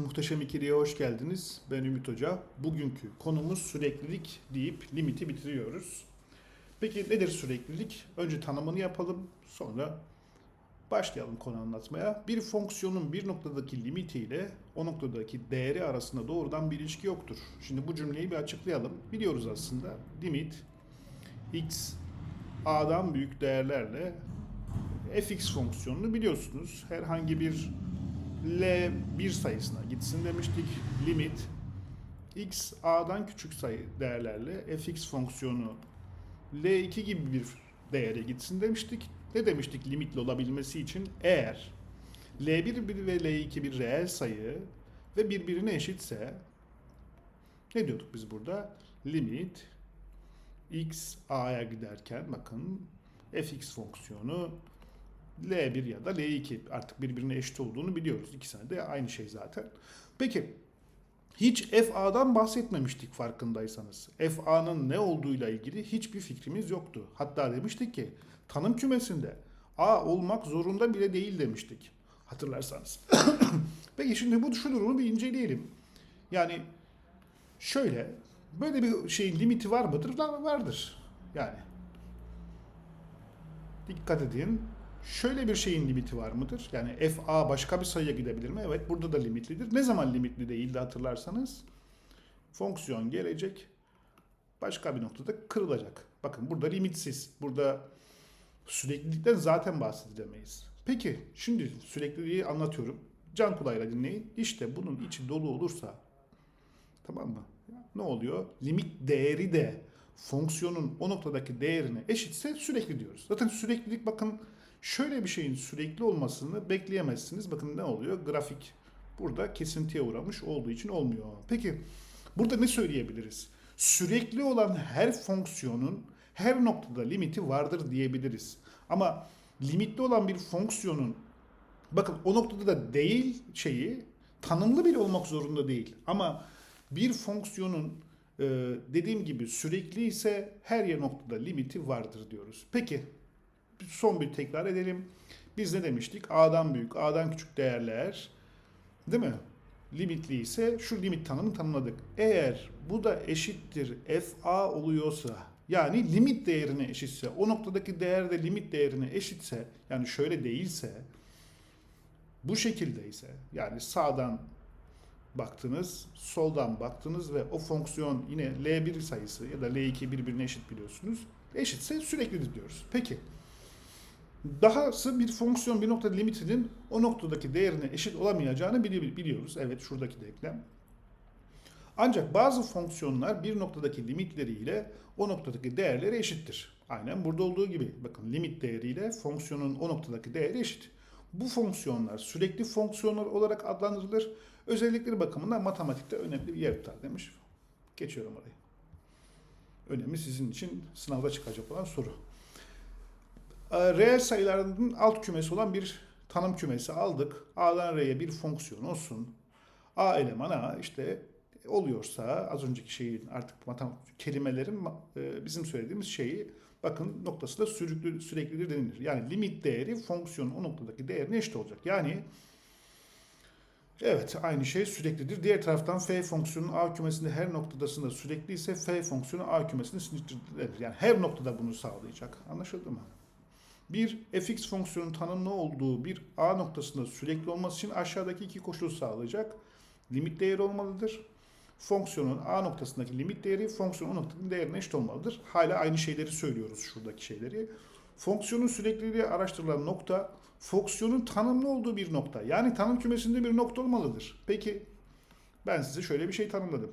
Muhteşem İkili'ye hoş geldiniz. Ben Ümit Hoca. Bugünkü konumuz süreklilik deyip limiti bitiriyoruz. Peki nedir süreklilik? Önce tanımını yapalım, sonra başlayalım konu anlatmaya. Bir fonksiyonun bir noktadaki limitiyle o noktadaki değeri arasında doğrudan bir ilişki yoktur. Şimdi bu cümleyi bir açıklayalım. Biliyoruz aslında limit x a'dan büyük değerlerle fx fonksiyonunu biliyorsunuz. Herhangi bir L1 sayısına gitsin demiştik. Limit x a'dan küçük sayı değerlerle fx fonksiyonu L2 gibi bir değere gitsin demiştik. Ne demiştik limitli olabilmesi için? Eğer L1 bir ve L2 bir reel sayı ve birbirine eşitse ne diyorduk biz burada? Limit x a'ya giderken bakın fx fonksiyonu L1 ya da L2 artık birbirine eşit olduğunu biliyoruz. İkisine de aynı şey zaten. Peki hiç FA'dan bahsetmemiştik farkındaysanız. FA'nın ne olduğuyla ilgili hiçbir fikrimiz yoktu. Hatta demiştik ki tanım kümesinde A olmak zorunda bile değil demiştik. Hatırlarsanız. Peki şimdi bu şu durumu bir inceleyelim. Yani şöyle böyle bir şeyin limiti var mıdır? Var- Vardır. Yani dikkat edin. Şöyle bir şeyin limiti var mıdır? Yani FA başka bir sayıya gidebilir mi? Evet burada da limitlidir. Ne zaman limitli değildi hatırlarsanız? Fonksiyon gelecek. Başka bir noktada kırılacak. Bakın burada limitsiz. Burada süreklilikten zaten bahsedilemeyiz. Peki şimdi sürekliliği anlatıyorum. Can kulağıyla dinleyin. İşte bunun içi dolu olursa tamam mı? Ne oluyor? Limit değeri de fonksiyonun o noktadaki değerine eşitse sürekli diyoruz. Zaten süreklilik bakın şöyle bir şeyin sürekli olmasını bekleyemezsiniz. Bakın ne oluyor? Grafik burada kesintiye uğramış olduğu için olmuyor. Peki burada ne söyleyebiliriz? Sürekli olan her fonksiyonun her noktada limiti vardır diyebiliriz. Ama limitli olan bir fonksiyonun bakın o noktada da değil şeyi tanımlı bile olmak zorunda değil. Ama bir fonksiyonun e, dediğim gibi sürekli ise her yer noktada limiti vardır diyoruz. Peki son bir tekrar edelim. Biz ne demiştik? A'dan büyük, A'dan küçük değerler değil mi? Limitli ise şu limit tanımını tanımladık. Eğer bu da eşittir FA oluyorsa yani limit değerine eşitse o noktadaki değer de limit değerine eşitse yani şöyle değilse bu şekilde ise yani sağdan baktınız, soldan baktınız ve o fonksiyon yine L1 sayısı ya da L2 birbirine eşit biliyorsunuz. Eşitse süreklidir diyoruz. Peki Dahası bir fonksiyon bir noktada limitinin o noktadaki değerine eşit olamayacağını bili- biliyoruz. Evet şuradaki denklem. Ancak bazı fonksiyonlar bir noktadaki limitleriyle o noktadaki değerleri eşittir. Aynen burada olduğu gibi. Bakın limit değeriyle fonksiyonun o noktadaki değeri eşit. Bu fonksiyonlar sürekli fonksiyonlar olarak adlandırılır. Özellikleri bakımından matematikte önemli bir yer tutar demiş. Geçiyorum orayı. Önemli sizin için sınavda çıkacak olan soru. Ee, Reel sayıların alt kümesi olan bir tanım kümesi aldık. A'dan R'ye bir fonksiyon olsun. A eleman A işte oluyorsa az önceki şeyin artık matematik kelimelerin e, bizim söylediğimiz şeyi bakın noktası da sürekli, süreklidir denilir. Yani limit değeri fonksiyonun o noktadaki değerine eşit olacak. Yani Evet aynı şey süreklidir. Diğer taraftan f fonksiyonun a kümesinde her noktadasında sürekli ise f fonksiyonu a kümesinde simetridir. Yani her noktada bunu sağlayacak. Anlaşıldı mı? Bir fx fonksiyonun tanımlı olduğu bir a noktasında sürekli olması için aşağıdaki iki koşulu sağlayacak. Limit değeri olmalıdır. Fonksiyonun a noktasındaki limit değeri fonksiyonun o noktanın değerine eşit olmalıdır. Hala aynı şeyleri söylüyoruz şuradaki şeyleri. Fonksiyonun sürekliliği araştırılan nokta fonksiyonun tanımlı olduğu bir nokta. Yani tanım kümesinde bir nokta olmalıdır. Peki ben size şöyle bir şey tanımladım.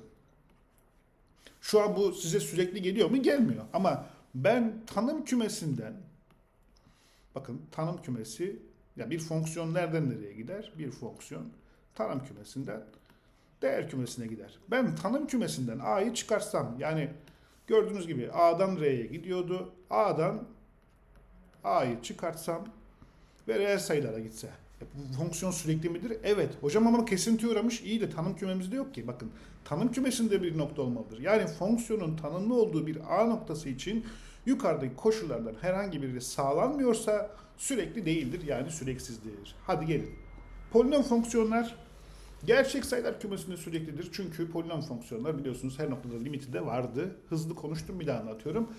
Şu an bu size sürekli geliyor mu? Gelmiyor. Ama ben tanım kümesinden bakın tanım kümesi ya bir fonksiyon nereden nereye gider? Bir fonksiyon tanım kümesinden değer kümesine gider. Ben tanım kümesinden A'yı çıkarsam yani gördüğünüz gibi A'dan R'ye gidiyordu. A'dan A'yı çıkartsam ve reel sayılara gitse. E, bu fonksiyon sürekli midir? Evet. Hocam ama kesinti uğramış. İyi de tanım kümemizde yok ki. Bakın tanım kümesinde bir nokta olmalıdır. Yani fonksiyonun tanımlı olduğu bir A noktası için yukarıdaki koşullardan herhangi biri sağlanmıyorsa sürekli değildir. Yani süreksizdir. Hadi gelin. Polinom fonksiyonlar Gerçek sayılar kümesinde süreklidir. Çünkü polinom fonksiyonlar biliyorsunuz her noktada limiti de vardı. Hızlı konuştum bir daha anlatıyorum.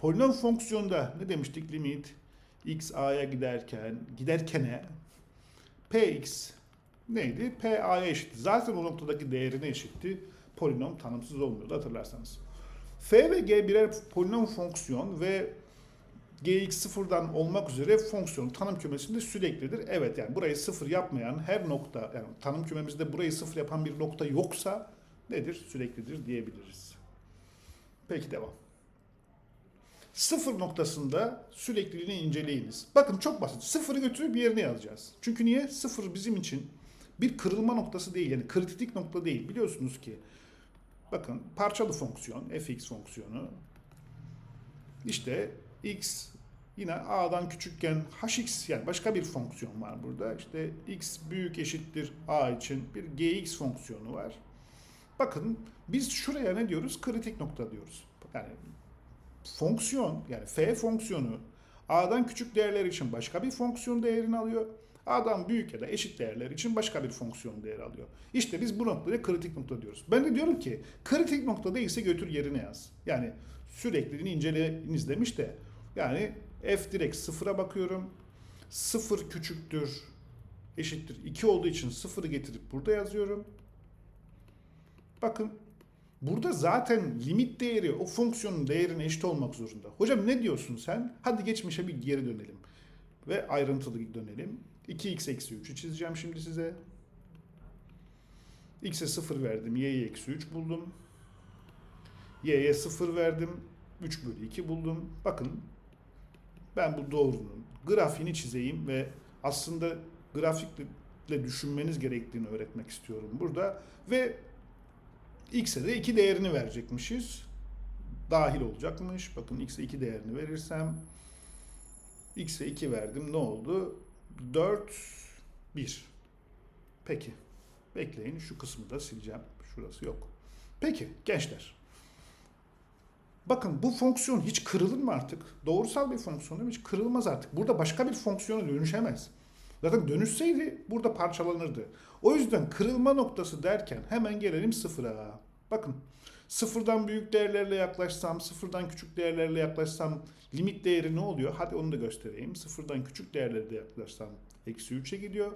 Polinom fonksiyonda ne demiştik? Limit x a'ya giderken giderkene px neydi? p a'ya eşitti. Zaten o noktadaki değerine eşitti. Polinom tanımsız olmuyordu hatırlarsanız. F ve g birer polinom fonksiyon ve gx sıfırdan olmak üzere fonksiyon tanım kümesinde süreklidir. Evet yani burayı sıfır yapmayan her nokta yani tanım kümemizde burayı sıfır yapan bir nokta yoksa nedir? Süreklidir diyebiliriz. Peki devam. Sıfır noktasında sürekliliğini inceleyiniz. Bakın çok basit. Sıfırı götürüp bir yerine yazacağız. Çünkü niye? Sıfır bizim için bir kırılma noktası değil. Yani kritik nokta değil. Biliyorsunuz ki bakın parçalı fonksiyon, fx fonksiyonu işte x yine a'dan küçükken hx yani başka bir fonksiyon var burada. İşte x büyük eşittir a için bir gx fonksiyonu var. Bakın biz şuraya ne diyoruz? Kritik nokta diyoruz. Yani fonksiyon yani f fonksiyonu a'dan küçük değerler için başka bir fonksiyon değerini alıyor. A'dan büyük ya da eşit değerler için başka bir fonksiyon değeri alıyor. İşte biz bu noktaya kritik nokta diyoruz. Ben de diyorum ki kritik nokta değilse götür yerine yaz. Yani sürekliliğini inceleyiniz demiş de yani f direkt sıfıra bakıyorum. Sıfır küçüktür eşittir 2 olduğu için sıfırı getirip burada yazıyorum. Bakın burada zaten limit değeri o fonksiyonun değerine eşit olmak zorunda. Hocam ne diyorsun sen? Hadi geçmişe bir geri dönelim. Ve ayrıntılı dönelim. 2x eksi 3'ü çizeceğim şimdi size. x'e 0 verdim. y'ye eksi 3 buldum. y'ye 0 verdim. 3 bölü 2 buldum. Bakın ben bu doğrunun grafiğini çizeyim ve aslında grafikle düşünmeniz gerektiğini öğretmek istiyorum burada. Ve x'e de 2 değerini verecekmişiz. Dahil olacakmış. Bakın x'e 2 değerini verirsem x'e 2 verdim. Ne oldu? 4 1. Peki. Bekleyin şu kısmı da sileceğim. Şurası yok. Peki gençler. Bakın bu fonksiyon hiç kırılır mı artık? Doğrusal bir fonksiyon değil? Hiç kırılmaz artık. Burada başka bir fonksiyona dönüşemez. Zaten dönüşseydi burada parçalanırdı. O yüzden kırılma noktası derken hemen gelelim sıfıra. Bakın sıfırdan büyük değerlerle yaklaşsam, sıfırdan küçük değerlerle yaklaşsam limit değeri ne oluyor? Hadi onu da göstereyim. Sıfırdan küçük değerlerle yaklaşsam eksi 3'e gidiyor.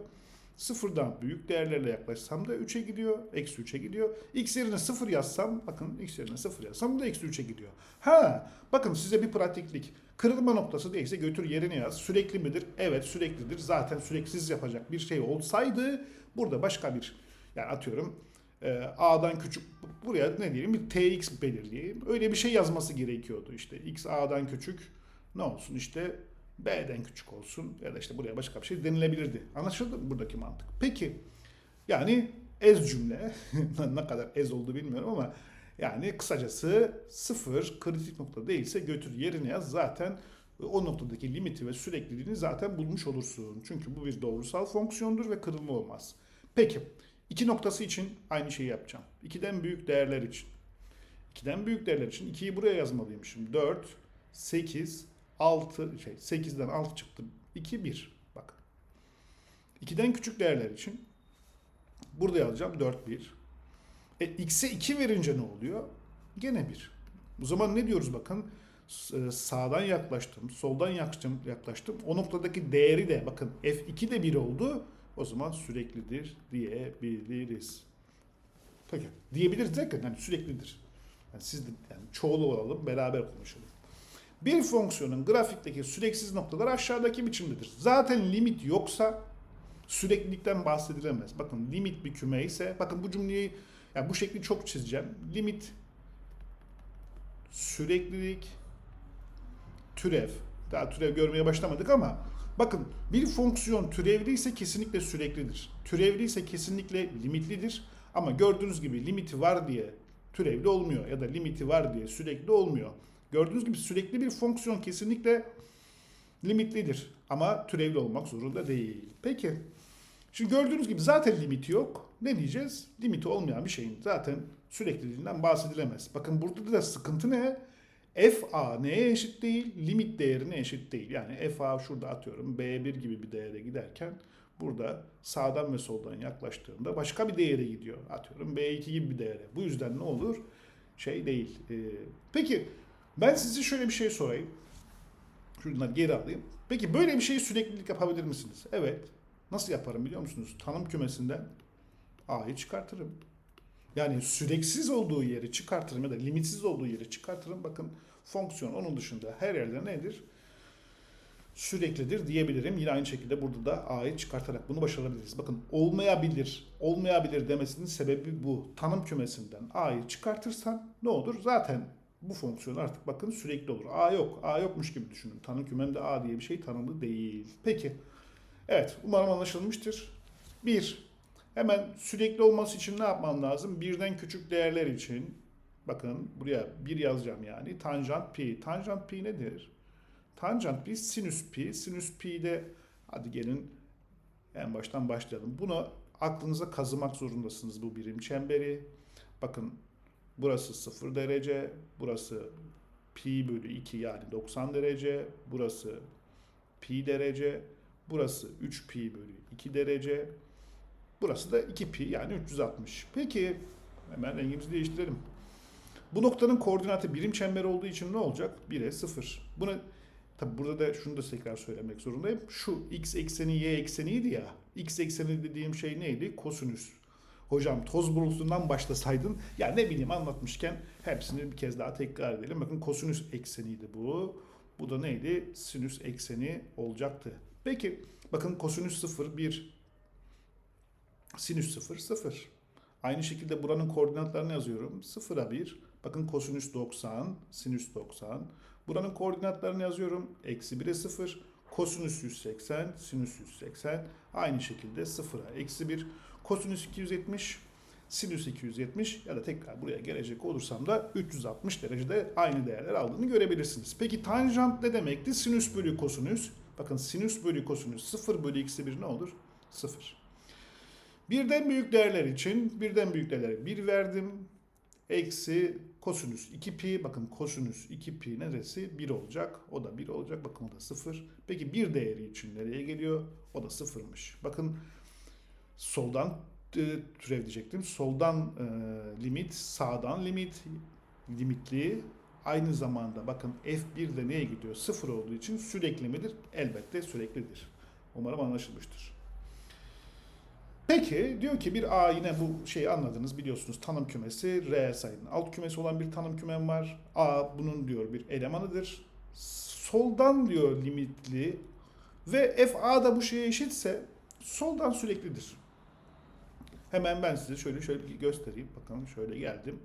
Sıfırdan büyük değerlerle yaklaşsam da 3'e gidiyor. Eksi 3'e gidiyor. X yerine 0 yazsam bakın x yerine 0 yazsam da eksi 3'e gidiyor. Ha bakın size bir pratiklik. Kırılma noktası değilse götür yerine yaz. Sürekli midir? Evet süreklidir. Zaten süreksiz yapacak bir şey olsaydı burada başka bir yani atıyorum e, A'dan küçük buraya ne diyelim bir TX belirleyeyim. Öyle bir şey yazması gerekiyordu işte. X A'dan küçük ne olsun işte B'den küçük olsun ya da işte buraya başka bir şey denilebilirdi. Anlaşıldı mı buradaki mantık? Peki yani ez cümle ne kadar ez oldu bilmiyorum ama yani kısacası sıfır kritik nokta değilse götür yerine yaz zaten o noktadaki limiti ve sürekliliğini zaten bulmuş olursun. Çünkü bu bir doğrusal fonksiyondur ve kırılma olmaz. Peki iki noktası için aynı şeyi yapacağım. 2'den büyük değerler için. 2'den büyük değerler için 2'yi buraya yazmalıymışım. 4, 8, 6 şey 8'den 6 çıktı. 2 1. Bak. 2'den küçük değerler için burada yazacağım 4 1. E x'e 2 verince ne oluyor? Gene 1. O zaman ne diyoruz bakın? S- Sağdan yaklaştım, soldan yaklaştım, yaklaştım. O noktadaki değeri de bakın f2 de 1 oldu. O zaman süreklidir diyebiliriz. Peki. Diyebiliriz derken yani süreklidir. Yani siz de yani çoğulu olalım, beraber konuşalım. Bir fonksiyonun grafikteki süreksiz noktalar aşağıdaki biçimdedir. Zaten limit yoksa süreklilikten bahsedilemez. Bakın limit bir küme ise, bakın bu cümleyi, yani bu şekli çok çizeceğim. Limit, süreklilik, türev. Daha türev görmeye başlamadık ama bakın bir fonksiyon türevliyse kesinlikle süreklidir. Türevliyse kesinlikle limitlidir. Ama gördüğünüz gibi limiti var diye türevli olmuyor ya da limiti var diye sürekli olmuyor. Gördüğünüz gibi sürekli bir fonksiyon kesinlikle limitlidir ama türevli olmak zorunda değil. Peki. Şimdi gördüğünüz gibi zaten limiti yok. Ne diyeceğiz? Limiti olmayan bir şeyin zaten sürekliliğinden bahsedilemez. Bakın burada da sıkıntı ne? FA neye eşit değil? Limit değerine eşit değil. Yani FA şurada atıyorum B1 gibi bir değere giderken burada sağdan ve soldan yaklaştığında başka bir değere gidiyor. Atıyorum B2 gibi bir değere. Bu yüzden ne olur? Şey değil. Ee, peki ben size şöyle bir şey sorayım. Şunları geri alayım. Peki böyle bir şeyi süreklilik yapabilir misiniz? Evet. Nasıl yaparım biliyor musunuz? Tanım kümesinden A'yı çıkartırım. Yani süreksiz olduğu yeri çıkartırım ya da limitsiz olduğu yeri çıkartırım. Bakın fonksiyon onun dışında her yerde nedir? Süreklidir diyebilirim. Yine aynı şekilde burada da A'yı çıkartarak bunu başarabiliriz. Bakın olmayabilir, olmayabilir demesinin sebebi bu. Tanım kümesinden A'yı çıkartırsan ne olur? Zaten bu fonksiyon artık bakın sürekli olur. A yok, A yokmuş gibi düşünün. Tanım kümemde A diye bir şey tanımlı değil. Peki. Evet, umarım anlaşılmıştır. Bir, hemen sürekli olması için ne yapmam lazım? Birden küçük değerler için, bakın buraya bir yazacağım yani. Tanjant pi. Tanjant pi nedir? Tanjant pi sinüs pi. Sinüs pi de hadi gelin en baştan başlayalım. Bunu aklınıza kazımak zorundasınız bu birim çemberi. Bakın burası 0 derece, burası pi bölü 2 yani 90 derece, burası pi derece, burası 3 pi bölü 2 derece, burası da 2 pi yani 360. Peki hemen rengimizi değiştirelim. Bu noktanın koordinatı birim çember olduğu için ne olacak? 1'e 0. Bunu Tabi burada da şunu da tekrar söylemek zorundayım. Şu x ekseni y ekseniydi ya. X ekseni dediğim şey neydi? Kosinüs. Hocam toz bulutundan başlasaydın ya ne bileyim anlatmışken hepsini bir kez daha tekrar edelim. Bakın kosinüs ekseniydi bu. Bu da neydi? Sinüs ekseni olacaktı. Peki bakın kosinüs 0 1 sinüs 0 0. Aynı şekilde buranın koordinatlarını yazıyorum. 0'a 1. Bakın kosinüs 90, sinüs 90. Buranın koordinatlarını yazıyorum. Eksi 1'e 0. Kosinüs 180, sinüs 180. Aynı şekilde 0'a eksi 1. Kosinüs 270, sinüs 270 ya da tekrar buraya gelecek olursam da 360 derecede aynı değerler aldığını görebilirsiniz. Peki tanjant ne demekti? Sinüs bölü kosinüs. Bakın sinüs bölü kosinüs 0 bölü eksi 1 ne olur? 0. Birden büyük değerler için birden büyük değerler 1 verdim. Eksi kosinüs 2 pi. Bakın kosinüs 2 pi neresi? 1 olacak. O da 1 olacak. Bakın o da 0. Peki bir değeri için nereye geliyor? O da 0'mış. Bakın soldan e, türev diyecektim. Soldan e, limit, sağdan limit, limitli. Aynı zamanda bakın F1 de neye gidiyor? 0 olduğu için sürekli midir? Elbette süreklidir. Umarım anlaşılmıştır. Peki diyor ki bir A yine bu şeyi anladınız biliyorsunuz tanım kümesi reel sayının alt kümesi olan bir tanım kümem var. A bunun diyor bir elemanıdır. Soldan diyor limitli ve f a da bu şeye eşitse soldan süreklidir. Hemen ben size şöyle şöyle göstereyim. Bakın şöyle geldim.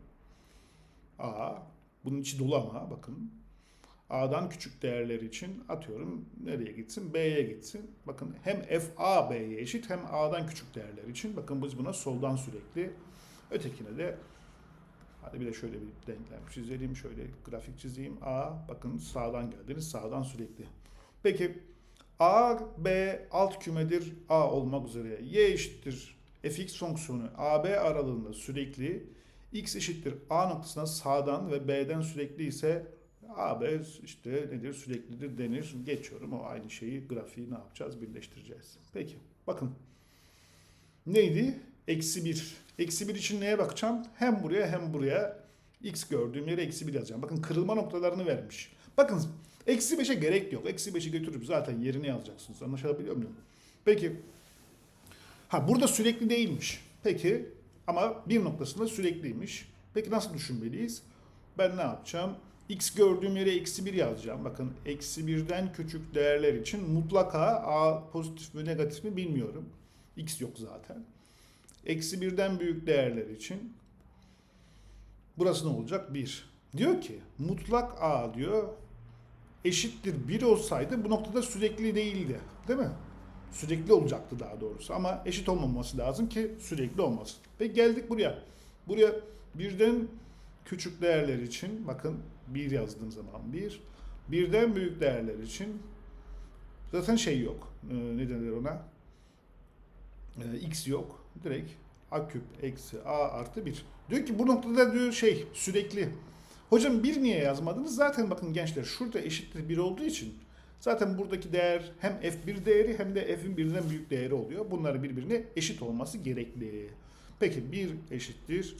A bunun içi dolu ama bakın. A'dan küçük değerler için atıyorum nereye gitsin? B'ye gitsin. Bakın hem f B'ye eşit hem A'dan küçük değerler için. Bakın biz buna soldan sürekli. Ötekine de hadi bir de şöyle bir denklem çizelim. Şöyle grafik çizeyim. A bakın sağdan geldiniz. Sağdan sürekli. Peki A, B alt kümedir A olmak üzere. Y eşittir fx fonksiyonu AB aralığında sürekli. X eşittir A noktasına sağdan ve B'den sürekli ise AB işte nedir süreklidir denir. Geçiyorum o aynı şeyi grafiği ne yapacağız birleştireceğiz. Peki bakın neydi? Eksi 1. Eksi 1 için neye bakacağım? Hem buraya hem buraya x gördüğüm yere eksi 1 yazacağım. Bakın kırılma noktalarını vermiş. Bakın eksi 5'e gerek yok. Eksi 5'i götürüp zaten yerini yazacaksınız. Anlaşılabiliyor muyum? Peki. Ha burada sürekli değilmiş. Peki ama bir noktasında sürekliymiş. Peki nasıl düşünmeliyiz? Ben ne yapacağım? X gördüğüm yere eksi 1 yazacağım. Bakın eksi 1'den küçük değerler için mutlaka a pozitif mi negatif mi bilmiyorum. x yok zaten. Eksi 1'den büyük değerler için burası ne olacak? 1. Diyor ki mutlak a diyor eşittir 1 olsaydı bu noktada sürekli değildi. Değil mi? Sürekli olacaktı daha doğrusu ama eşit olmaması lazım ki sürekli olmasın. Ve geldik buraya. Buraya birden küçük değerler için bakın 1 yazdığım zaman 1. Birden büyük değerler için zaten şey yok. Ee, ne denir ona? Ee, x yok. Direkt a küp eksi a artı 1. Diyor ki bu noktada diyor şey sürekli. Hocam 1 niye yazmadınız? Zaten bakın gençler şurada eşittir 1 olduğu için Zaten buradaki değer hem f1 değeri hem de f'in birden büyük değeri oluyor. Bunları birbirine eşit olması gerekli. Peki 1 eşittir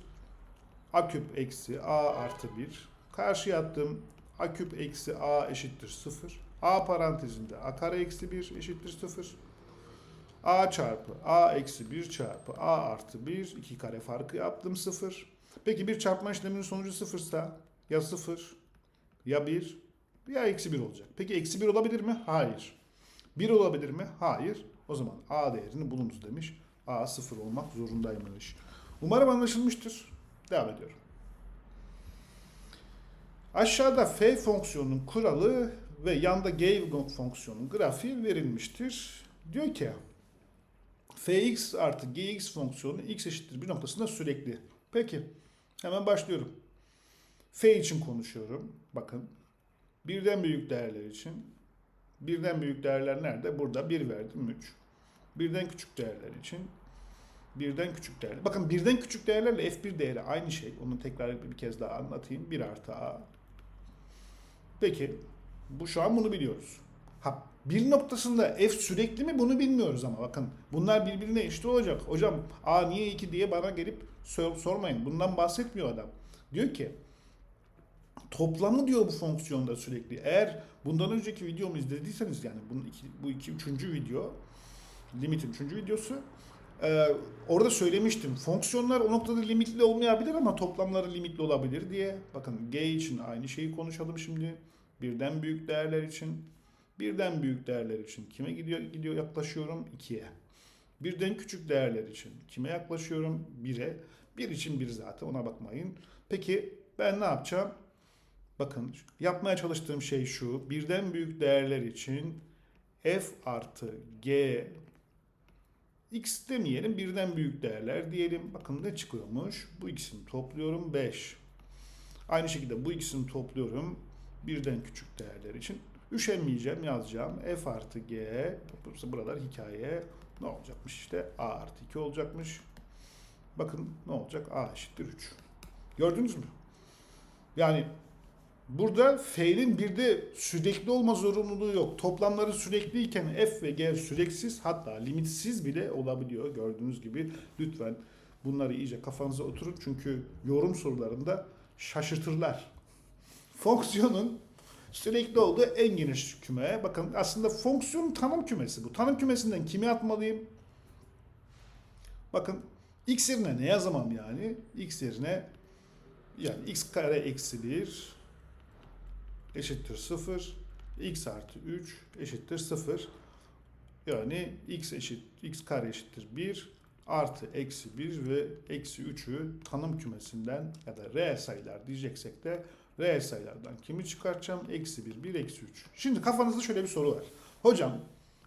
a küp eksi a artı 1. Karşıya attım a küp eksi a eşittir 0. a parantezinde a kare eksi 1 eşittir 0. a çarpı a eksi 1 çarpı a artı 1 2 kare farkı yaptım 0. Peki bir çarpma işleminin sonucu 0 ise ya 0 ya 1 ya eksi 1 olacak. Peki eksi 1 olabilir mi? Hayır. 1 olabilir mi? Hayır. O zaman a değerini bulunuz demiş. a 0 olmak zorundaymış. Umarım anlaşılmıştır. Devam ediyorum. Aşağıda f fonksiyonunun kuralı ve yanda g fonksiyonunun grafiği verilmiştir. Diyor ki fx artı gx fonksiyonu x eşittir bir noktasında sürekli. Peki hemen başlıyorum. f için konuşuyorum. Bakın birden büyük değerler için birden büyük değerler nerede? Burada 1 verdim 3. Birden küçük değerler için birden küçük değerler. Bakın birden küçük değerlerle f1 değeri aynı şey. Onu tekrar bir kez daha anlatayım. 1 artı a. Peki bu şu an bunu biliyoruz. Ha bir noktasında f sürekli mi bunu bilmiyoruz ama bakın bunlar birbirine eşit olacak. Hocam a niye 2 diye bana gelip sor, sormayın. Bundan bahsetmiyor adam. Diyor ki toplamı diyor bu fonksiyonda sürekli. Eğer bundan önceki videomu izlediyseniz yani bunun iki, bu iki üçüncü video limitin üçüncü videosu ee, orada söylemiştim. Fonksiyonlar o noktada limitli olmayabilir ama toplamları limitli olabilir diye. Bakın g için aynı şeyi konuşalım şimdi. Birden büyük değerler için. Birden büyük değerler için kime gidiyor gidiyor yaklaşıyorum? 2'ye. Birden küçük değerler için kime yaklaşıyorum? 1'e. 1 için 1 zaten ona bakmayın. Peki ben ne yapacağım? Bakın yapmaya çalıştığım şey şu. Birden büyük değerler için f artı g x demeyelim birden büyük değerler diyelim. Bakın ne çıkıyormuş? Bu ikisini topluyorum 5. Aynı şekilde bu ikisini topluyorum birden küçük değerler için. Üşenmeyeceğim yazacağım. f artı g buralar hikaye ne olacakmış işte a artı 2 olacakmış. Bakın ne olacak a eşittir 3. Gördünüz mü? Yani Burada F'nin bir de sürekli olma zorunluluğu yok. Toplamları sürekliyken F ve G süreksiz hatta limitsiz bile olabiliyor. Gördüğünüz gibi lütfen bunları iyice kafanıza oturun. Çünkü yorum sorularında şaşırtırlar. Fonksiyonun sürekli olduğu en geniş küme. Bakın aslında fonksiyonun tanım kümesi bu. Tanım kümesinden kimi atmalıyım? Bakın x yerine ne yazamam yani? x yerine yani x kare eksi 1 eşittir 0. x artı 3 eşittir 0. Yani x eşit x kare eşittir 1 artı eksi 1 ve eksi 3'ü tanım kümesinden ya da reel sayılar diyeceksek de reel sayılardan kimi çıkartacağım? Eksi 1, 1, eksi 3. Şimdi kafanızda şöyle bir soru var. Hocam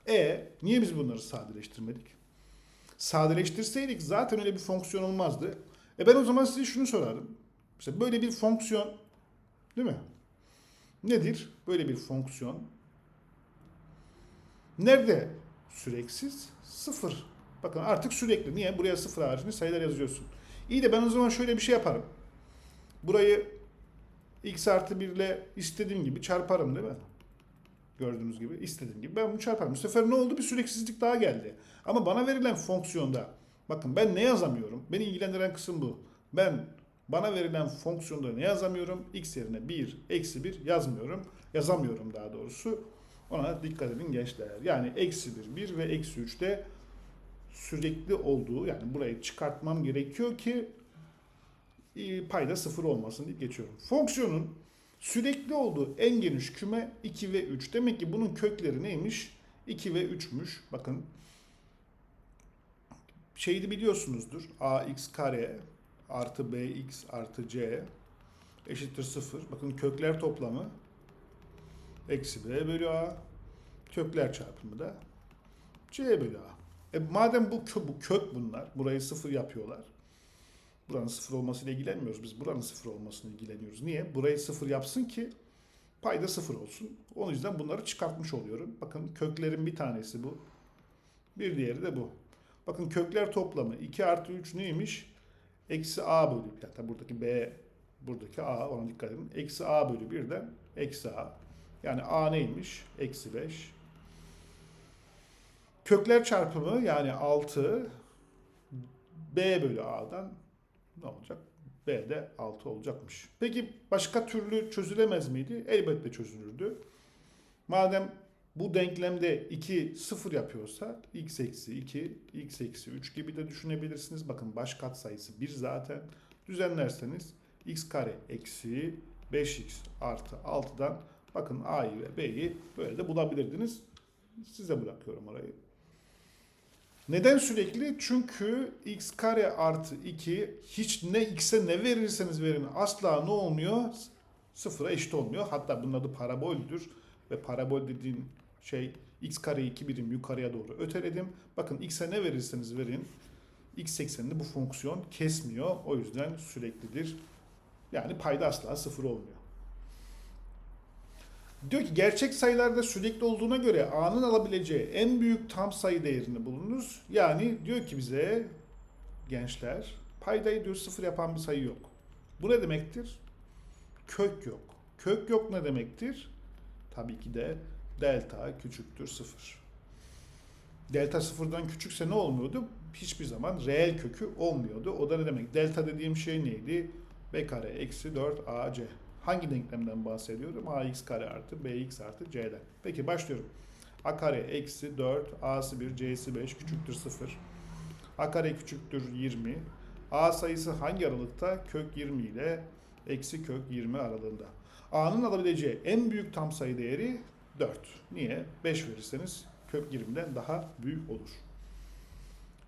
e niye biz bunları sadeleştirmedik? Sadeleştirseydik zaten öyle bir fonksiyon olmazdı. E ben o zaman size şunu sorarım. İşte böyle bir fonksiyon değil mi? Nedir? Böyle bir fonksiyon. Nerede süreksiz? Sıfır. Bakın artık sürekli. Niye? Buraya sıfır haricinde sayılar yazıyorsun. İyi de ben o zaman şöyle bir şey yaparım. Burayı x artı 1 ile istediğim gibi çarparım değil mi? Gördüğünüz gibi istediğim gibi ben bunu çarparım. Bu sefer ne oldu? Bir süreksizlik daha geldi. Ama bana verilen fonksiyonda bakın ben ne yazamıyorum? Beni ilgilendiren kısım bu. Ben bana verilen fonksiyonda ne yazamıyorum? X yerine 1, eksi 1 yazmıyorum. Yazamıyorum daha doğrusu. Ona dikkat edin gençler. Yani eksi 1, 1 ve eksi 3'te sürekli olduğu yani burayı çıkartmam gerekiyor ki e, payda sıfır olmasın diye geçiyorum. Fonksiyonun sürekli olduğu en geniş küme 2 ve 3. Demek ki bunun kökleri neymiş? 2 ve 3'müş. Bakın şeydi biliyorsunuzdur. ax kare artı bx artı c eşittir 0. Bakın kökler toplamı eksi b bölü a kökler çarpımı da c bölü a. E madem bu, kö, bu kök bunlar, burayı sıfır yapıyorlar. Buranın sıfır olmasıyla ilgilenmiyoruz. Biz buranın sıfır olmasıyla ilgileniyoruz. Niye? Burayı sıfır yapsın ki payda sıfır olsun. O yüzden bunları çıkartmış oluyorum. Bakın köklerin bir tanesi bu. Bir diğeri de bu. Bakın kökler toplamı 2 artı 3 neymiş? Eksi a bölü hatta buradaki b buradaki a ona dikkat edin. Eksi a bölü 1'den eksi a. Yani a neymiş? Eksi 5. Kökler çarpımı yani 6 b bölü a'dan ne olacak? b de 6 olacakmış. Peki başka türlü çözülemez miydi? Elbette çözülürdü. Madem bu denklemde 2 0 yapıyorsa x eksi 2, x eksi 3 gibi de düşünebilirsiniz. Bakın baş katsayısı 1 zaten. Düzenlerseniz x kare eksi 5x artı 6'dan bakın a'yı ve b'yi böyle de bulabilirdiniz. Size bırakıyorum orayı. Neden sürekli? Çünkü x kare artı 2 hiç ne x'e ne verirseniz verin asla ne olmuyor? Sıfıra eşit olmuyor. Hatta bunun adı paraboldür. Ve parabol dediğin şey x kareyi 2 birim yukarıya doğru öteledim. Bakın x'e ne verirseniz verin x ekseninde bu fonksiyon kesmiyor. O yüzden süreklidir. Yani payda asla sıfır olmuyor. Diyor ki gerçek sayılarda sürekli olduğuna göre a'nın alabileceği en büyük tam sayı değerini bulunuz. Yani diyor ki bize gençler paydayı diyor sıfır yapan bir sayı yok. Bu ne demektir? Kök yok. Kök yok ne demektir? Tabii ki de delta küçüktür sıfır. Delta sıfırdan küçükse ne olmuyordu? Hiçbir zaman reel kökü olmuyordu. O da ne demek? Delta dediğim şey neydi? b kare eksi 4 ac. Hangi denklemden bahsediyorum? ax kare artı bx artı c'den. Peki başlıyorum. a kare eksi 4 a'sı 1 c'si 5 küçüktür 0. a kare küçüktür 20. a sayısı hangi aralıkta? Kök 20 ile eksi kök 20 aralığında. a'nın alabileceği en büyük tam sayı değeri 4. Niye? 5 verirseniz kök 20'den daha büyük olur.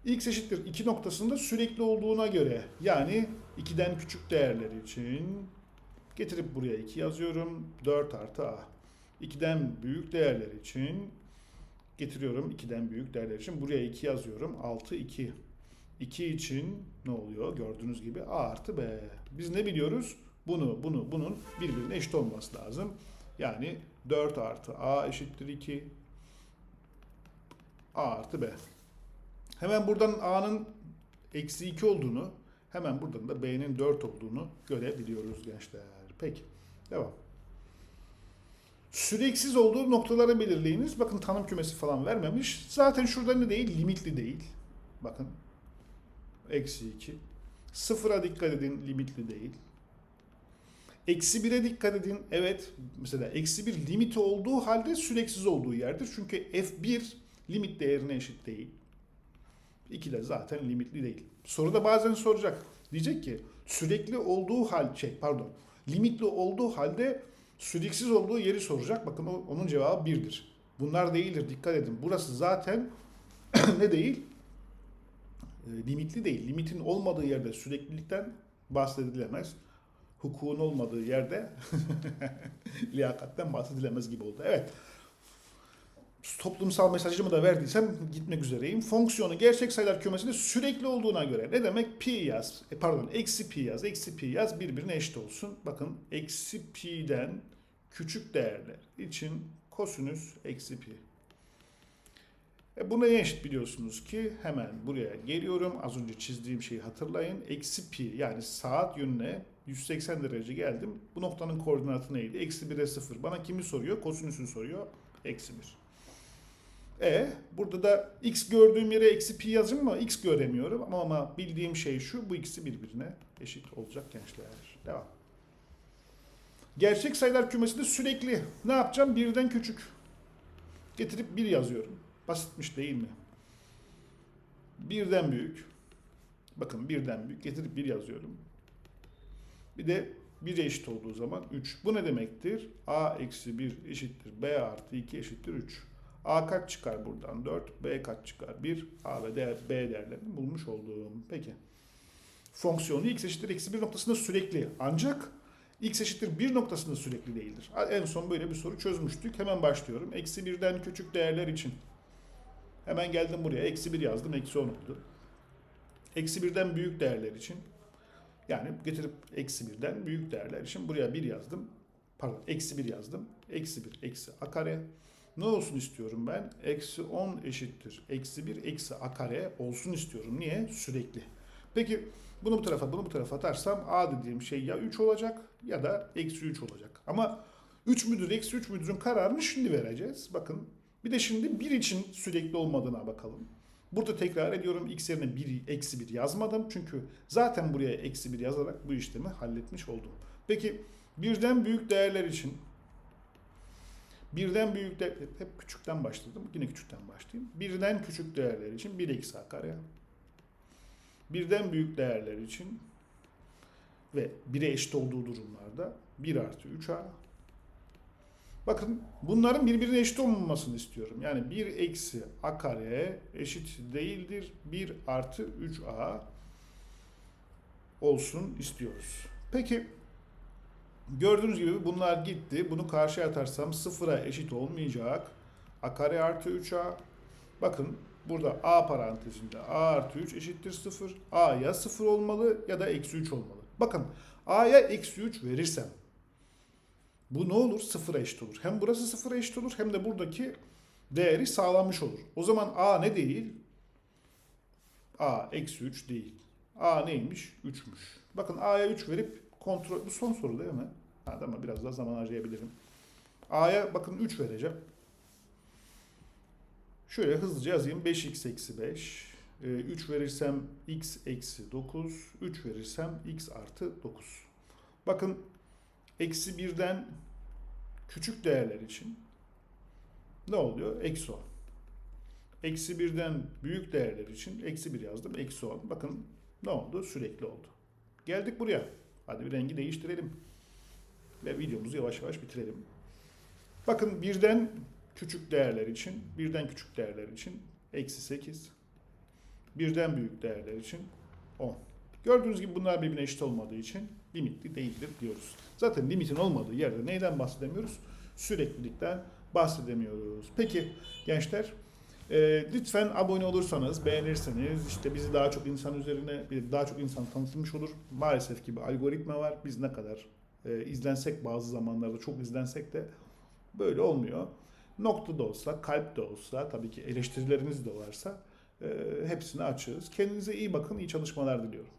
x eşittir 2 noktasında sürekli olduğuna göre yani 2'den küçük değerleri için getirip buraya 2 yazıyorum. 4 artı a. 2'den büyük değerler için getiriyorum 2'den büyük değerler için buraya 2 yazıyorum. 6 2. 2 için ne oluyor? Gördüğünüz gibi a artı b. Biz ne biliyoruz? Bunu, bunu, bunun birbirine eşit olması lazım. Yani 4 artı a eşittir 2. a artı b. Hemen buradan a'nın eksi 2 olduğunu, hemen buradan da b'nin 4 olduğunu görebiliyoruz gençler. Peki, devam. Süreksiz olduğu noktaları belirleyiniz. Bakın tanım kümesi falan vermemiş. Zaten şurada ne değil? Limitli değil. Bakın. Eksi 2. Sıfıra dikkat edin. Limitli değil. Eksi 1'e dikkat edin. Evet. Mesela eksi 1 limiti olduğu halde süreksiz olduğu yerdir. Çünkü f1 limit değerine eşit değil. 2 de zaten limitli değil. Soruda bazen soracak. Diyecek ki sürekli olduğu hal şey pardon limitli olduğu halde süreksiz olduğu yeri soracak. Bakın onun cevabı 1'dir. Bunlar değildir. Dikkat edin. Burası zaten ne değil? E, limitli değil. Limitin olmadığı yerde süreklilikten bahsedilemez. Hukukun olmadığı yerde liyakatten bahsedilemez gibi oldu. Evet toplumsal mesajımı da verdiysem gitmek üzereyim. Fonksiyonu gerçek sayılar kümesinde sürekli olduğuna göre ne demek? Pi yaz, e, pardon eksi pi yaz, eksi pi yaz birbirine eşit olsun. Bakın eksi pi'den küçük değerler için kosinüs eksi pi. E bu neye eşit biliyorsunuz ki hemen buraya geliyorum. Az önce çizdiğim şeyi hatırlayın. Eksi pi yani saat yönüne 180 derece geldim. Bu noktanın koordinatı neydi? Eksi 1'e 0. Bana kimi soruyor? Kosinüsünü soruyor. Eksi 1. E burada da x gördüğüm yere eksi pi yazayım mı? X göremiyorum ama, ama bildiğim şey şu. Bu ikisi birbirine eşit olacak gençler. Devam. Gerçek sayılar kümesinde sürekli ne yapacağım? Birden küçük. Getirip bir yazıyorum. Basitmiş değil mi? Birden büyük. Bakın birden büyük. Getirip bir yazıyorum. Bir de 1'e eşit olduğu zaman 3. Bu ne demektir? a eksi 1 eşittir b artı 2 eşittir 3. A kaç çıkar buradan? 4. B kaç çıkar? 1. A ve D, B değerlerini bulmuş olduğum. Peki. Fonksiyonu x eşittir eksi 1 noktasında sürekli. Ancak x eşittir 1 noktasında sürekli değildir. En son böyle bir soru çözmüştük. Hemen başlıyorum. Eksi 1'den küçük değerler için. Hemen geldim buraya. Eksi 1 yazdım. Eksi 10 oldu. Eksi 1'den büyük değerler için. Yani getirip eksi 1'den büyük değerler için buraya 1 yazdım. Pardon eksi 1 yazdım. Eksi 1 eksi a kare ne olsun istiyorum ben? Eksi 10 eşittir. Eksi 1 eksi a kare olsun istiyorum. Niye? Sürekli. Peki bunu bu tarafa bunu bu tarafa atarsam a dediğim şey ya 3 olacak ya da eksi 3 olacak. Ama 3 müdür, eksi 3 müdürün kararını şimdi vereceğiz. Bakın bir de şimdi 1 için sürekli olmadığına bakalım. Burada tekrar ediyorum x yerine 1, eksi 1 yazmadım. Çünkü zaten buraya eksi 1 yazarak bu işlemi halletmiş oldum. Peki birden büyük değerler için birden büyük de hep küçükten başladım. Yine küçükten başlayayım. Birden küçük değerler için 1 eksi a kare. Birden büyük değerler için ve 1'e eşit olduğu durumlarda 1 artı 3a. Bakın bunların birbirine eşit olmamasını istiyorum. Yani 1 eksi a kare eşit değildir 1 artı 3a olsun istiyoruz. Peki gördüğünüz gibi bunlar gitti. Bunu karşıya atarsam sıfıra eşit olmayacak. a kare artı 3a. Bakın burada a parantezinde a artı 3 eşittir 0. a ya 0 olmalı ya da eksi 3 olmalı. Bakın a'ya eksi 3 verirsem bu ne olur? Sıfıra eşit olur. Hem burası sıfıra eşit olur hem de buradaki değeri sağlanmış olur. O zaman a ne değil? a eksi 3 değil. a neymiş? 3'müş. Bakın a'ya 3 verip kontrol... Bu son soru değil mi? Ha, ama biraz daha zaman harcayabilirim. a'ya bakın 3 vereceğim. Şöyle hızlıca yazayım. 5x eksi 5. 3 verirsem x eksi 9. 3 verirsem x artı 9. Bakın eksi 1'den küçük değerler için ne oluyor? Eksi 10. Eksi 1'den büyük değerler için eksi 1 yazdım. Eksi 10. Bakın ne oldu? Sürekli oldu. Geldik buraya. Hadi bir rengi değiştirelim. Ve videomuzu yavaş yavaş bitirelim. Bakın birden küçük değerler için, birden küçük değerler için eksi 8. Birden büyük değerler için 10. Gördüğünüz gibi bunlar birbirine eşit olmadığı için limitli değildir diyoruz. Zaten limitin olmadığı yerde neyden bahsedemiyoruz? Süreklilikten bahsedemiyoruz. Peki gençler e, lütfen abone olursanız, beğenirseniz işte bizi daha çok insan üzerine, daha çok insan tanıtılmış olur. Maalesef ki bir algoritma var. Biz ne kadar e, izlensek bazı zamanlarda çok izlensek de böyle olmuyor. Nokta da olsa, kalp de olsa, tabii ki eleştirileriniz de varsa e, hepsini açığız. Kendinize iyi bakın, iyi çalışmalar diliyorum.